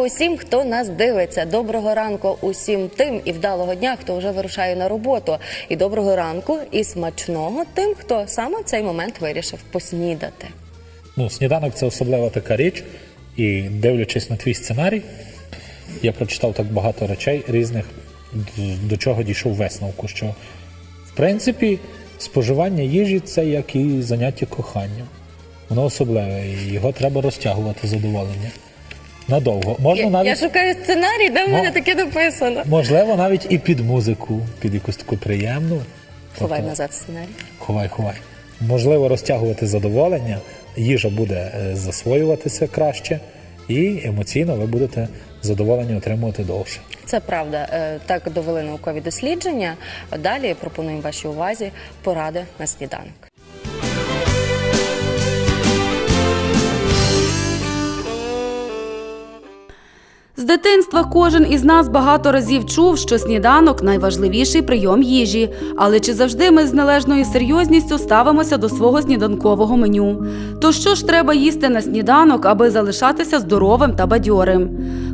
усім, хто нас дивиться. Доброго ранку усім тим і вдалого дня, хто вже вирушає на роботу. І доброго ранку і смачного тим, хто саме в цей момент вирішив поснідати. Ну, сніданок це особлива така річ, і дивлячись на твій сценарій, я прочитав так багато речей різних, до чого дійшов висновку. Що в принципі споживання їжі це як і заняття коханням. Воно особливе, і його треба розтягувати задоволення. Надовго. Можна Я, навіть я шукаю сценарій, де в мене таке написано. можливо навіть і під музику, під якусь таку приємну. Ховай Тобто- назад сценарій. Ховай, ховай. Можливо, розтягувати задоволення, їжа буде е, засвоюватися краще, і емоційно ви будете задоволення отримувати довше. Це правда. Е, Так довели наукові дослідження. Далі пропонуємо вашій увазі поради на сніданок. З дитинства кожен із нас багато разів чув, що сніданок найважливіший прийом їжі. Але чи завжди ми з належною серйозністю ставимося до свого сніданкового меню? То що ж треба їсти на сніданок, аби залишатися здоровим та бадьорим?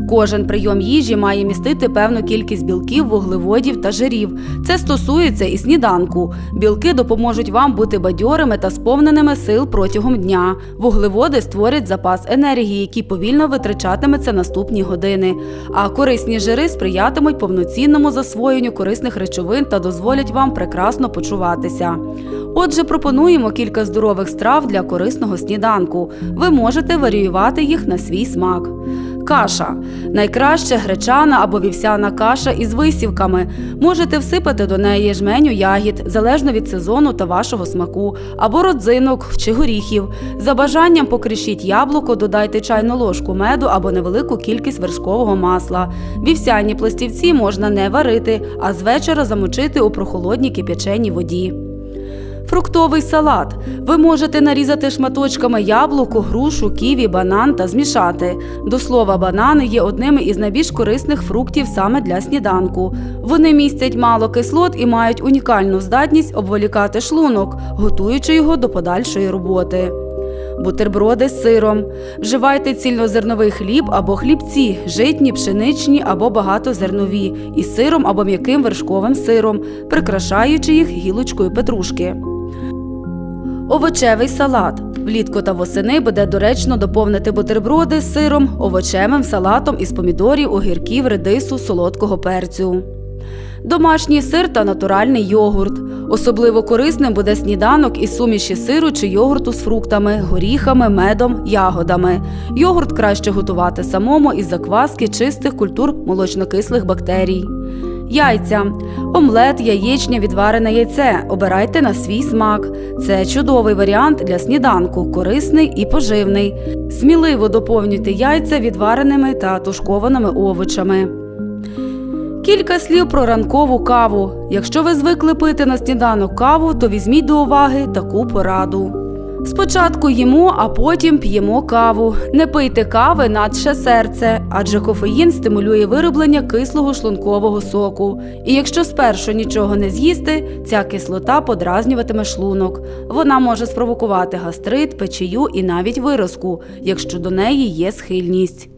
Кожен прийом їжі має містити певну кількість білків, вуглеводів та жирів. Це стосується і сніданку. Білки допоможуть вам бути бадьорими та сповненими сил протягом дня. Вуглеводи створять запас енергії, який повільно витрачатиметься наступні години. А корисні жири сприятимуть повноцінному засвоєнню корисних речовин та дозволять вам прекрасно почуватися. Отже, пропонуємо кілька здорових страв для корисного сніданку. Ви можете варіювати їх на свій смак. Каша найкраще гречана або вівсяна каша із висівками. Можете всипати до неї жменю ягід, залежно від сезону та вашого смаку, або родзинок чи горіхів. За бажанням покришіть яблуко, додайте чайну ложку меду або невелику кількість вершкового масла. Вівсяні пластівці можна не варити, а з вечора замочити у прохолодній кип'яченій воді. Фруктовий салат. Ви можете нарізати шматочками яблуко, грушу, ківі, банан та змішати. До слова, банани є одними із найбільш корисних фруктів саме для сніданку. Вони містять мало кислот і мають унікальну здатність обволікати шлунок, готуючи його до подальшої роботи. Бутерброди з сиром. Вживайте цільнозерновий хліб або хлібці, житні, пшеничні або багатозернові, із сиром або м'яким вершковим сиром, прикрашаючи їх гілочкою петрушки. Овочевий салат. Влітку та восени буде доречно доповнити бутерброди з сиром, овочевим салатом із помідорів, огірків, редису, солодкого перцю. Домашній сир та натуральний йогурт. Особливо корисним буде сніданок із суміші сиру чи йогурту з фруктами, горіхами, медом, ягодами. Йогурт краще готувати самому із закваски чистих культур молочнокислих бактерій. Яйця. Омлет, яєчня, відварене яйце. Обирайте на свій смак. Це чудовий варіант для сніданку, корисний і поживний. Сміливо доповнюйте яйця відвареними та тушкованими овочами. Кілька слів про ранкову каву. Якщо ви звикли пити на сніданок каву, то візьміть до уваги таку пораду. Спочатку їмо, а потім п'ємо каву. Не пийте кави надше серце, адже кофеїн стимулює вироблення кислого шлункового соку. І якщо спершу нічого не з'їсти, ця кислота подразнюватиме шлунок. Вона може спровокувати гастрит, печію і навіть виразку, якщо до неї є схильність.